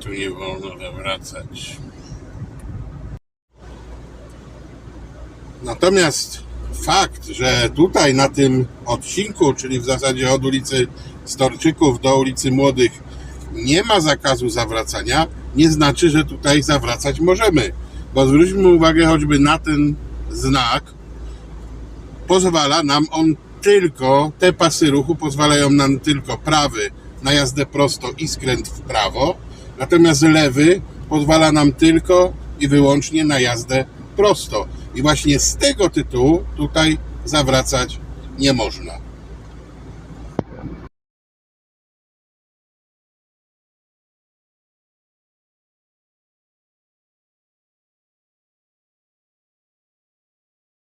tu nie wolno zawracać. Natomiast fakt, że tutaj na tym odcinku, czyli w zasadzie od ulicy Storczyków do ulicy Młodych, nie ma zakazu zawracania, nie znaczy, że tutaj zawracać możemy. Bo zwróćmy uwagę choćby na ten znak. Pozwala nam on tylko, te pasy ruchu pozwalają nam tylko prawy na jazdę prosto i skręt w prawo, natomiast lewy pozwala nam tylko i wyłącznie na jazdę prosto. I właśnie z tego tytułu tutaj zawracać nie można.